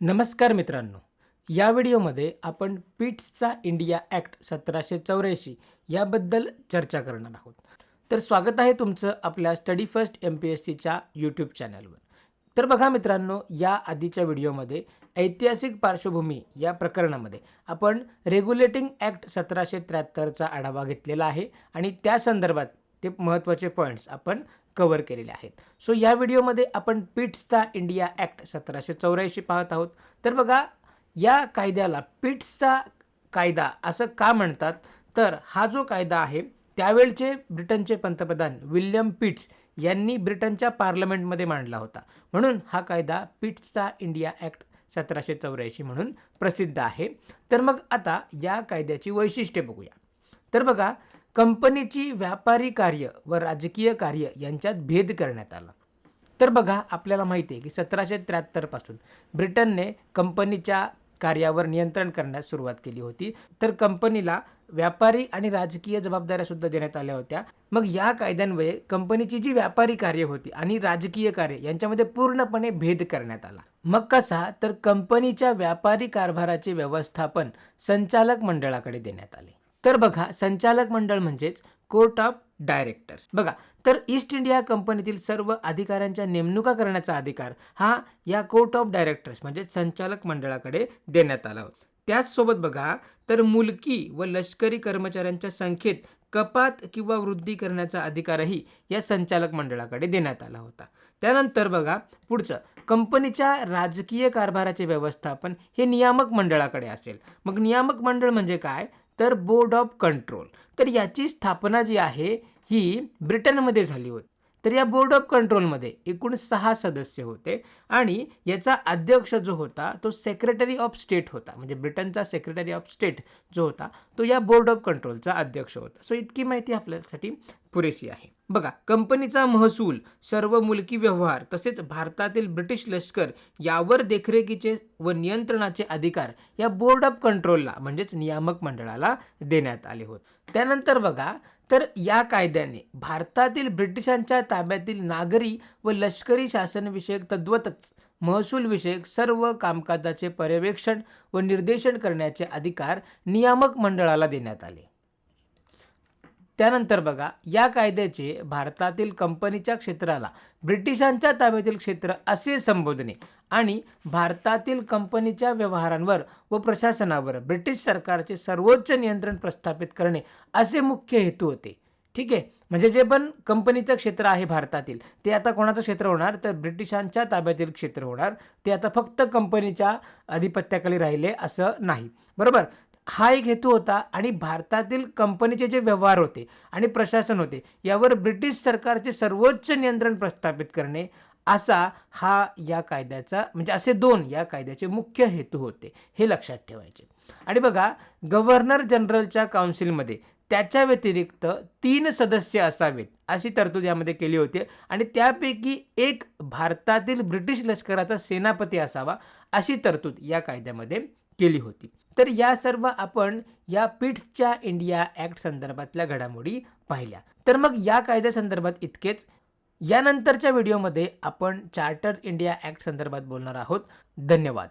नमस्कार मित्रांनो. या व्हिडिओमध्ये आपण पिट्सचा इंडिया ॲक्ट सतराशे चौऱ्याऐंशी याबद्दल चर्चा करणार आहोत. तर स्वागत आहे तुमचं आपल्या study first M P S सीच्या यूट्यूब चॅनलवर. तर बघा मित्रांनो या आधीच्या व्हिडिओमध्ये ऐतिहासिक पार्श्वभूमी या प्रकरणामध्ये आपण रेग्युलेटिंग ॲक्ट सतराशे त्र्याहत्तरचा आढावा घेतलेला आहे आणि त्या संदर्भात ते महत्त्वाचे पॉईंट्स आपण कवर केलेले आहेत. सो या व्हिडिओमध्ये आपण पिट्सचा इंडिया ॲक्ट सतराशे चौऱ्याऐंशी पाहत आहोत. तर बघा या कायद्याला पिट्सचा कायदा असं का म्हणतात? तर हा जो कायदा आहे त्यावेळचे ब्रिटनचे पंतप्रधान विल्यम पिट्स यांनी ब्रिटनच्या पार्लमेंटमध्ये मांडला होता. म्हणून हा कायदा पिट्सचा इंडिया ॲक्ट सतराशे चौऱ्याऐंशी म्हणून प्रसिद्ध आहे. तर मग आता या कायद्याची वैशिष्ट्ये बघूया. तर बघा कंपनीची व्यापारी कार्य व राजकीय कार्य यांच्यात भेद करण्यात आला. तर बघा आपल्याला माहिती आहे की सतराशे त्र्याहत्तरपासून ब्रिटनने कंपनीच्या कार्यावर नियंत्रण करण्यास सुरुवात केली होती. तर कंपनीला व्यापारी आणि राजकीय जबाबदाऱ्यासुद्धा देण्यात आल्या होत्या. मग या कायद्यान्वये कंपनीची जी व्यापारी कार्य होती आणि राजकीय कार्य यांच्यामध्ये पूर्णपणे भेद करण्यात आला. मग कसा? तर कंपनीच्या व्यापारी कारभाराचे व्यवस्थापन संचालक मंडळाकडे देण्यात आले. तर बघा संचालक मंडळ म्हणजेच कोर्ट ऑफ डायरेक्टर्स. बघा तर ईस्ट इंडिया कंपनीतील सर्व अधिकाऱ्यांच्या नेमणुका करण्याचा अधिकार हा या कोर्ट ऑफ डायरेक्टर्स म्हणजे संचालक मंडळाकडे देण्यात आला. होता त्याचसोबत बघा तर मुलकी व लष्करी कर्मचाऱ्यांच्या संख्येत कपात किंवा वृद्धी करण्याचा अधिकारही या संचालक मंडळाकडे देण्यात आला होता. त्यानंतर बघा पुढचं कंपनीच्या राजकीय कारभाराचे व्यवस्थापन हे नियामक मंडळाकडे असेल. मग नियामक मंडळ म्हणजे काय? तर बोर्ड ऑफ कंट्रोल. तर याची स्थापना जी आहे ही ब्रिटनमध्ये झाली होती. तर या बोर्ड ऑफ कंट्रोलमध्ये एकूण सहा सदस्य होते आणि याचा अध्यक्ष जो होता तो सेक्रेटरी ऑफ स्टेट होता. म्हणजे ब्रिटनचा सेक्रेटरी ऑफ स्टेट जो होता तो या बोर्ड ऑफ कंट्रोलचा अध्यक्ष होता. सो इतकी माहिती आपल्यासाठी पुरेशी आहे. बघा कंपनीचा महसूल सर्व मुलकी व्यवहार तसेच भारतातील ब्रिटिश लष्कर यावर देखरेखीचे व नियंत्रणाचे अधिकार या बोर्ड ऑफ कंट्रोलला म्हणजेच नियामक मंडळाला देण्यात आले होते. त्यानंतर बघा तर या कायद्याने भारतातील ब्रिटिशांच्या ताब्यातील नागरी व लष्करी शासनविषयक तद्वतच महसूलविषयक सर्व कामकाजाचे पर्यवेक्षण व निर्देशन करण्याचे अधिकार नियामक मंडळाला देण्यात आले. त्यानंतर बघा या कायद्याचे भारतातील कंपनीच्या क्षेत्राला ब्रिटिशांच्या ताब्यातील क्षेत्र असे संबोधणे आणि भारतातील कंपनीच्या व्यवहारांवर व प्रशासनावर ब्रिटिश सरकारचे सर्वोच्च नियंत्रण प्रस्थापित करणे असे मुख्य हेतू होते. ठीक आहे? म्हणजे जे पण कंपनीचं क्षेत्र आहे भारतातील ते आता कोणाचं क्षेत्र होणार? तर ब्रिटिशांच्या ताब्यातील क्षेत्र होणार. ते आता फक्त कंपनीच्या अधिपत्याखाली राहिले असं नाही. बरोबर? हा एक हेतू होता आणि भारतातील कंपनीचे जे व्यवहार होते आणि प्रशासन होते यावर ब्रिटिश सरकारचे सर्वोच्च नियंत्रण प्रस्थापित करणे असा हा या कायद्याचा म्हणजे असे दोन या कायद्याचे मुख्य हेतू होते हे लक्षात ठेवायचे. आणि बघा गव्हर्नर जनरलच्या काउन्सिलमध्ये त्याच्या व्यतिरिक्त तीन सदस्य असावेत अशी तरतूद यामध्ये केली होती. आणि त्यापैकी एक भारतातील ब्रिटिश लष्कराचा सेनापती असावा अशी तरतूद या कायद्यामध्ये केली होती. तर या सर्व आपण या पिट्सच्या इंडिया ॲक्ट संदर्भातल्या घडामोडी पाहिल्या. तर मग या कायद्यासंदर्भात इतकेच. यानंतरच्या व्हिडिओमध्ये आपण चार्टर इंडिया ॲक्ट संदर्भात बोलणार आहोत. धन्यवाद.